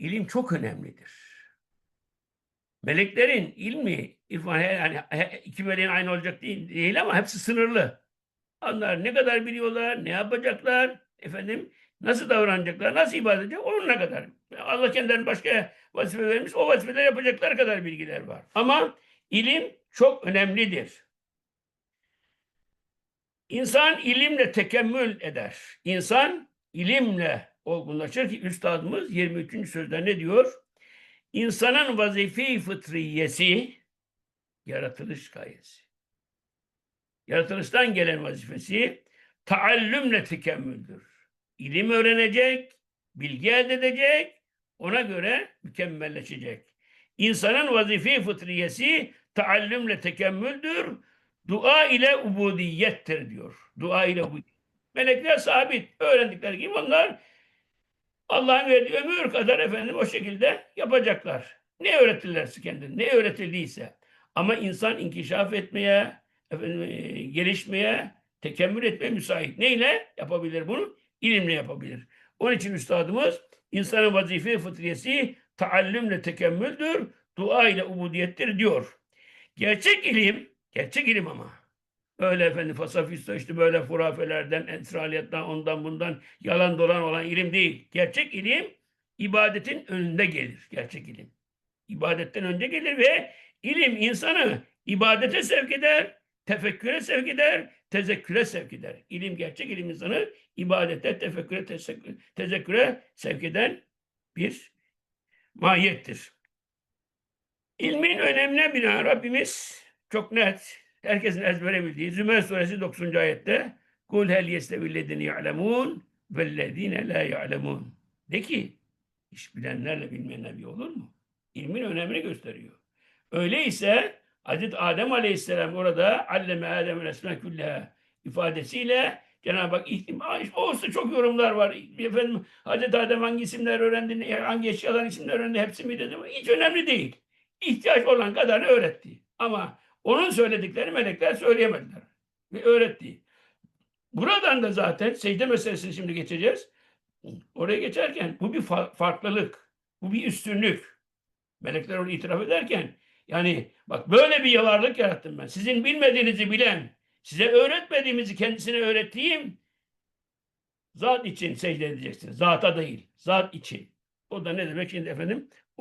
ilim çok önemlidir. Meleklerin ilmi, irfan yani iki meleğin aynı olacak değil, değil ama hepsi sınırlı. Onlar ne kadar biliyorlar, ne yapacaklar, efendim nasıl davranacaklar, nasıl ibadet edecek onunla kadar. Allah kendilerine başka vazife vermiş, o vazifeler yapacaklar kadar bilgiler var. Ama ilim çok önemlidir. İnsan ilimle tekemmül eder. İnsan ilimle olgunlaşır ki üstadımız 23. sözde ne diyor? İnsanın vazife fıtriyesi yaratılış gayesi. Yaratılıştan gelen vazifesi taallümle tekemmüldür. İlim öğrenecek, bilgi elde edecek, ona göre mükemmelleşecek. İnsanın vazife fıtriyesi taallümle tekemmüldür. Dua ile ubudiyettir diyor. Dua ile ubudiyet. Melekler sabit. Öğrendikleri gibi onlar Allah'ın verdiği ömür kadar efendim o şekilde yapacaklar. Ne öğretirlerse kendine, ne öğretildiyse. Ama insan inkişaf etmeye, efendim, e, gelişmeye, tekemmül etmeye müsait. Neyle yapabilir bunu? İlimle yapabilir. Onun için üstadımız insanın vazife fıtriyesi taallümle tekemmüldür, dua ile ubudiyettir diyor. Gerçek ilim, gerçek ilim ama öyle efendim fasafista işte böyle hurafelerden, entraliyetten, ondan bundan yalan dolan olan ilim değil. Gerçek ilim ibadetin önünde gelir. Gerçek ilim. İbadetten önce gelir ve ilim insanı ibadete sevk eder, tefekküre sevk eder, tezekküre sevk eder. İlim gerçek ilim insanı ibadete, tefekküre, tezekküre, tezekküre sevk eden bir mahiyettir. İlmin önemine binaen Rabbimiz çok net, herkesin ezbere bildiği Zümer suresi 9. ayette Kul hel yestevillezine ya'lemun vellezine la ya'lemun. De ki, iş bilenlerle bilmeyenler bir olur mu? İlmin önemini gösteriyor. Öyleyse Hazreti Adem Aleyhisselam orada alleme Adem'in esma külleha ifadesiyle Cenab-ı Hak ihtimal, olsa çok yorumlar var. Efendim Hazreti Adem hangi isimler öğrendi, hangi eşyaların isimler öğrendi hepsi mi dedi. Hiç önemli değil. İhtiyaç olan kadarını öğretti. Ama onun söyledikleri melekler söyleyemediler. Ve öğretti. Buradan da zaten secde meselesini şimdi geçeceğiz. Oraya geçerken bu bir fa- farklılık. Bu bir üstünlük. Melekler onu itiraf ederken yani bak böyle bir yalarlık yarattım ben. Sizin bilmediğinizi bilen, size öğretmediğimizi kendisine öğrettiğim zat için secde edeceksiniz. Zata değil, zat için. O da ne demek şimdi efendim?